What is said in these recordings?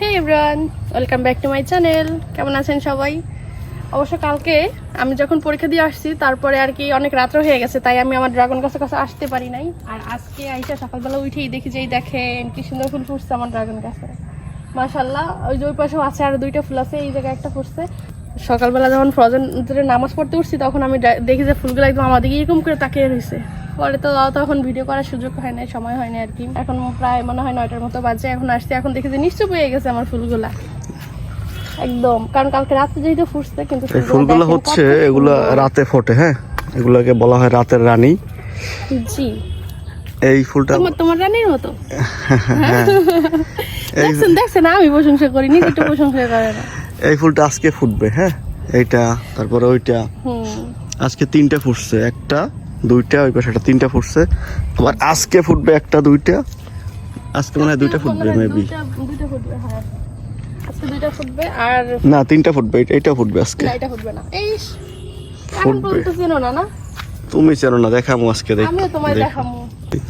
Hey everyone welcome back to my channel কেমন আছেন সবাই? অবশ্য কালকে আমি যখন পরীক্ষা দিয়ে আসছি, তারপরে আর কি অনেক রাত্র হয়ে গেছে, তাই আমি আমার ড্রাগন গাছের কাছে আসতে পারি নাই। আর আজকে আইসা সকালবেলা উঠেই দেখি যে, এই দেখেন, কি সুন্দর ফুল ফুটছে আমার ড্রাগন গাছে মাশাল্লাহ ওই যে ওই পাশেও আছে, আর দুইটা ফুল আছে, এই জায়গায় একটা ফুটছে। সকালবেলা যখন ফ্রজেন নামাজ পড়তে উঠছি, তখন আমি দেখি যে ফুলগুলো একদম আমাদের এরকম করে তাকিয়ে রয়েছে পরে তো তখন ভিডিও করার সুযোগ হয় না সময় হয় না আর কি। এখন প্রায় মনে হয় নয়টার মতো বাজে এখন আসছে। এখন দেখি যে নিশ্চয় পেয়ে গেছে আমার ফুলগুলা। একদম কারণ কালকে রাত্রে যেহেতু ফুটছে কিন্তু ফুলগুলো হচ্ছে এগুলো রাতে ফোটে হ্যাঁ? এগুলোকে বলা হয় রাতের রানী। জি। এই ফুলটা তোমার তোমার রানীর মতো? হ্যাঁ। এই দেখছেন দেখছেন আমি প্রশংসা করি নিজে একটু প্রশংসা করে না। এই ফুলটা আজকে ফুটবে হ্যাঁ? এইটা তারপরে ওইটা। হুম। আজকে তিনটা ফুটছে একটা দুইটা ওই পাশে একটা তিনটা ফুটছে। আবার আজকে ফুটবে একটা দুইটা। আজকে মনে হয় দুইটা ফুটবে মেবি ফুটবে হ্যাঁ। আজকে দুইটা ফুটবে আর না তিনটা ফুটবে এটা- ফুটবে আজকে। ফুটবে না। এই এখন ফুটবে। পর্যন্ত চেনো না না? তুমি চেনো না দেখামো আজকে দেখ আমিও তোমায় দেখ-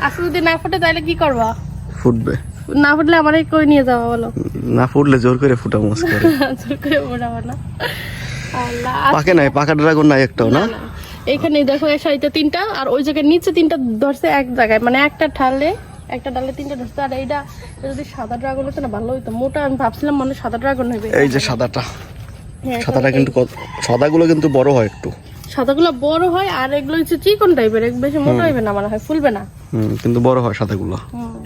আজকে যদি না ফুটে তাহলে কি করবা? ফুটবে। না ফুটলে আমারই কই নিয়ে যাওয়া বলো? না ফুটলে জোর করে ফুটাবো আজকে। জোর করে ওড়াবো না। আল্লাহ পাকে নাই পাকা ড্রাগন নাই একটাও না। না, এইখানে দেখো এক সাইডে তিনটা আর ওই জায়গায় নিচে তিনটা ধরছে এক জায়গায়। মানে একটা ঢালে একটা ডালে তিনটা ধরছে আর এইটা যদি সাদা ড্রাগন হতো না ভালো হতো মোটা আমি ভাবছিলাম মানে সাদা ড্রাগন হবে এই যে সাদাটা। হ্যাঁ, সাদাটা কিন্তু সাদাগুলো কিন্তু বড় হয় একটু। সাদাগুলো বড় হয় আর এগুলো হচ্ছে চিকন টাইপের। বেশি মোটা হইবে না মনে হয় ফুলবে না। হুম কিন্তু বড় হয় সাদাগুলো। হুম।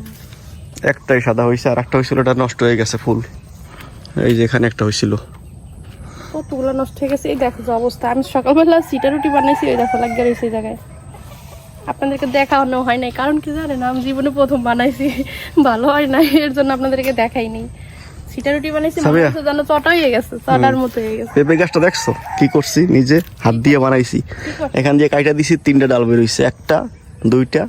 একটাই সাদা হয়েছে আর একটা হয়েছিল এটা নষ্ট হয়ে গেছে ফুল। এই যে এখানে একটা হয়েছিল কতগুলো নষ্ট হয়ে গেছে? এই দেখো যে অবস্থা। আমি সকালবেলা সিটা রুটি বানাইছি ওই দেখো লাগিয়ে রয়েছে এই জায়গায়। আপনাদেরকে দেখানো হয় নাই কারণ কি জানেন আমি জীবনে প্রথম বানাইছি। ভালো হয় নাই এর জন্য আপনাদেরকে দেখাই নেই। সিটা রুটি বানাইছি মনে হচ্ছে যেন চটা হয়ে গেছে চটার মতো হয়ে গেছে। পেঁপে গাছটা দেখছ? কি করছি? নিজে হাত দিয়ে বানাইছি? এখান দিয়ে কাইটা দিছি তিনটা ডাল একটা দুইটা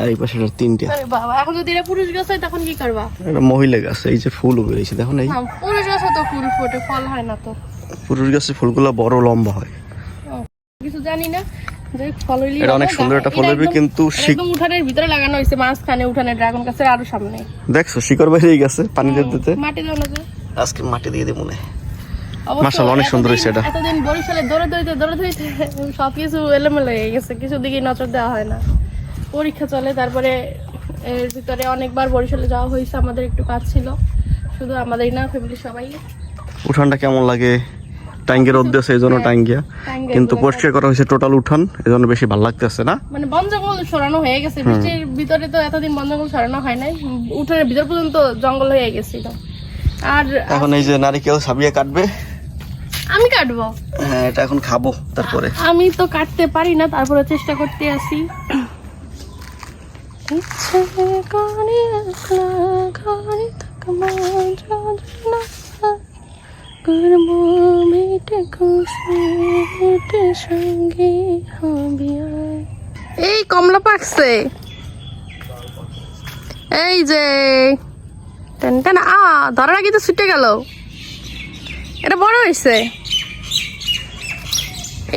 আর এই পাশে তিনটা। আরে বাবা এখন যদি এটা পুরুষ গাছ হয় তখন কি করবা? এটা মহিলা গাছ এই যে ফুল বেরিয়েছে দেখো না পুরুষ গাছে তো ফুল ফোটে ফল হয় না তো। পুরুষ গাছের ফুলগুলো বড় লম্বা হয়। কিছু জানি না। যে ফল হইলেই এটা অনেক সুন্দর একটা ফল এটা কিন্তু একদম উঠানের ভিতরে লাগানো হয়েছে মাঝখানে উঠানে ড্রাগন গাছের আরও সামনে। দেখছ শিকড় বেরিয়ে গেছে পানি দিতে দিতে। মাটি দেওয়া না আজকে মাটি দিয়ে দিব মাশাআল্লাহ, অনেক সুন্দর হয়েছে এটা। এতদিন বরিশালে দৌড়ে দৌড়িতে দৌড়ে দৌড়িতে সবকিছু এলোমেলো হয়ে গেছে কিছু দিকে নজর দেওয়া হয় না। পরীক্ষা চলে তারপরে এর ভিতরে অনেকবার বরিশালে যাওয়া হয়েছে আমাদের একটু কাজ ছিল। শুধু আমাদের না ফ্যামিলি সবাই উঠানটা কেমন লাগে? টাঙ্গের রোদ দিয়েছে এই জন্য টাঙ্গিয়া। টাঙ্গিয়া কিন্তু পরিষ্কার করা হয়েছে টোটাল উঠান এই জন্য বেশি ভালো লাগতেছে না। মানে বন জঙ্গল সরানো হয়ে গেছে বৃষ্টির ভিতরে তো এতদিন বন জঙ্গল সরানো হয় নাই উঠোনের ভিতর পর্যন্ত জঙ্গল হয়ে গেছিল আর এখন এই যে নারিকেল সাবিয়ে কাটবে। আমি কাটবো? হ্যাঁ এটা এখন খাব তারপরে। আমি তো কাটতে পারি না তারপরে চেষ্টা করতে আসি ইচ্ছে করে একলা ঘরে থাকব যন্ত্রণা। করব সঙ্গে হবি এই কমলা পাকছে। এই যে। টেন টেন আ ধরার আগে তো ছুটে গেল। এটা বড় হয়েছে।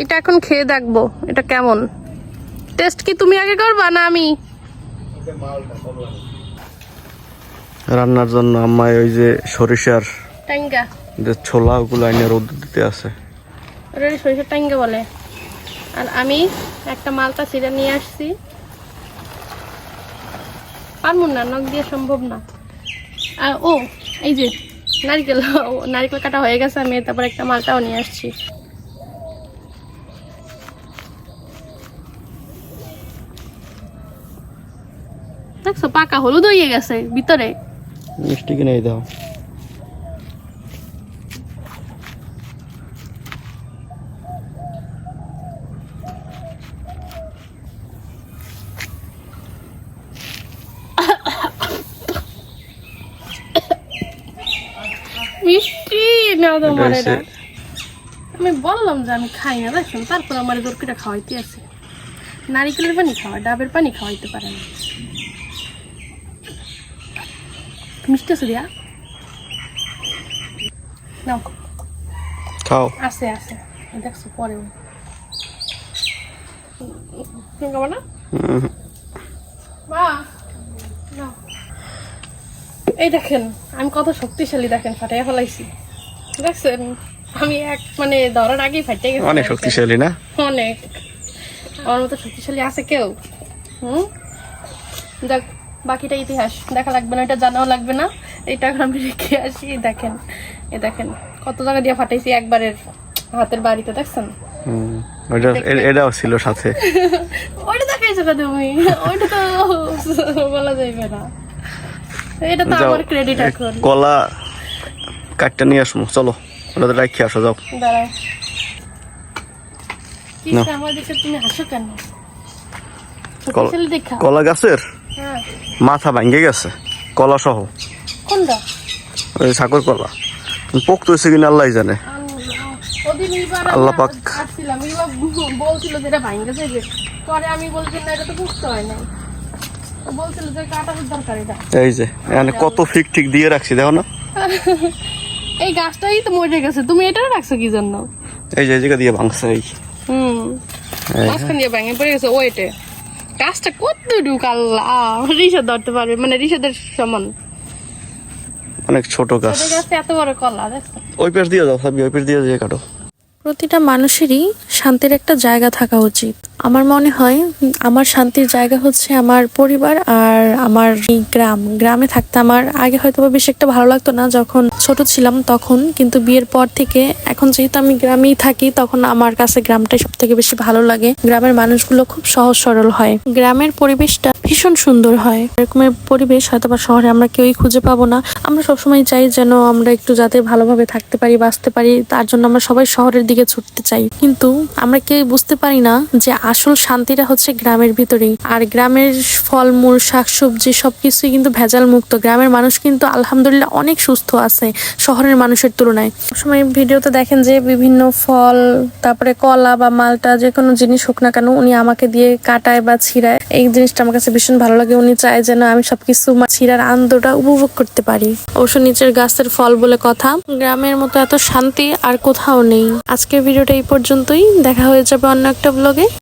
এটা এখন খেয়ে দেখব এটা কেমন। টেস্ট কি তুমি আগে করবা না আমি? রান্নার জন্য আম্মাই ওই যে সরিষার টাইঙ্গা যে ছোলা ওগুলো আইনে রোদ দিতে আছে। ওটা সরিষার টাইঙ্গা বলে। আর আমি একটা মালটা সিরা নিয়ে আসছি। পারব না নখ দিয়ে সম্ভব না। আর ও এই যে নারকেল নারকেল কাটা হয়ে গেছে আমি তারপর একটা মালটাও নিয়ে আসছি। দেখছ পাকা হলুদ হয়ে গেছে ভিতরে। মিষ্টি কিনে দাও। মিষ্টি না এটা এটা আমি বললাম যে আমি খাই না দেখুন তারপর আমার দরকারটা খাওয়াইতে আছে। নারিকেলের পানি খাওয়া ডাবের পানি খাওয়াইতে পারে না। মিষ্টি আছে দিয়া? নাও। খাও। আছে আছে। দেখছ পরে। তুমি খাব না? হুম, এই দেখেন আমি কত শক্তিশালী দেখেন ফাটাইয়া ফেলাইছি। দেখছেন আমি এক মানে ধরার আগেই ফাটিয়ে গেছি অনেক শক্তিশালী না? অনেক। আমার মতো শক্তিশালী আছে কেউ? হুম? দেখ বাকিটা ইতিহাস। দেখা লাগবে না এটা জানাও লাগবে না। এখন আমি রেখে আসি দেখেন এই দেখেন। কত জায়গা দিয়ে ফাটাইছি একবারের হাতের বাড়িতে দেখছেন? এটাও ছিল সাথে। ওইটা দেখাইছো কা তুমি? ওইটা তো বলা যাইবে না। এটা তো আমার ক্রেডিট এখন। কলা কাটটা নিয়ে আসব চলো। ওটা তো রাখি আসো যাও কল- গাছের? হ্যাঁ। মাথা ভাঙ্গে গেছে কলা সহ ওই সাকর কলা। পোক্ত হয়েছে কিনা আল্লাহ জানে। আল্লাহ। পাক। বলছিল যে এটা ভাঙ্গে পরে আমি বলছি না তো হয় এই যে কত ফিক ঠিক দিয়ে রাখছি দেখো না। এই গাছটাই তো মরে গেছে। তুমি এটা রাখছো কি জন্য? এই যে জায়গা দিয়ে ভাঙছে এই। হুম। মাঝখান দিয়ে ভেঙে পড়ে গেছে ওইটে গাছটা কত ডুক আল্লাহ। রিসা ধরতে পারবে মানে রিসাদের সমান। অনেক ছোট গাছ ছোট গাছে। এত বড় কলা দেখছ? ওই পেশ দিয়ে যাও সাবি ওই পেশ দিয়ে দিয়ে কাটো। প্রতিটা মানুষেরই শান্তির একটা জায়গা থাকা উচিত। আমার মনে হয় আমার শান্তির জায়গা হচ্ছে আমার পরিবার আর আমার গ্রাম। গ্রামে থাকতে আমার আগে হয়তো বেশি একটা ভালো লাগতো না। যখন ছোট ছিলাম তখন কিন্তু বিয়ের পর থেকে এখন যেহেতু আমি গ্রামেই থাকি তখন আমার কাছে গ্রামটাই সব থেকে বেশি ভালো লাগে। গ্রামের মানুষগুলো খুব সহজ সরল হয়। গ্রামের পরিবেশটা ভীষণ সুন্দর হয়। এরকমের পরিবেশ হয়তো বা শহরে আমরা কেউই খুঁজে পাবো না। আমরা সবসময় চাই যেন আমরা একটু যাতে ভালোভাবে থাকতে পারি, বাঁচতে পারি। তার জন্য আমরা সবাই শহরের দিকে ছুটতে চাই। কিন্তু আমরা কেউ বুঝতে পারি না যে আসল শান্তিটা হচ্ছে গ্রামের ভিতরেই। আর গ্রামের ফলমূল, শাকসবজি সবকিছুই কিন্তু ভেজাল মুক্ত গ্রামের মানুষ কিন্তু আলহামদুলিল্লাহ অনেক সুস্থ আছে শহরের মানুষের তুলনায়। সময় ভিডিওতে দেখেন যে বিভিন্ন ফল, তারপরে কলা বা মালটা যে কোনো জিনিস হোক না কেন উনি আমাকে দিয়ে কাটায় বা ছিঁড়ায়। এই জিনিসটা আমার কাছে ভীষণ ভালো লাগে। উনি চায় যেন আমি সবকিছু ছিঁড়ার আনন্দটা উপভোগ করতে পারি। অবশ্য নিচের গাছের ফল বলে কথা। গ্রামের মতো এত শান্তি আর কোথাও নেই। আজকের ভিডিওটা এই পর্যন্তই। দেখা হয়ে যাবে অন্য একটা ব্লগে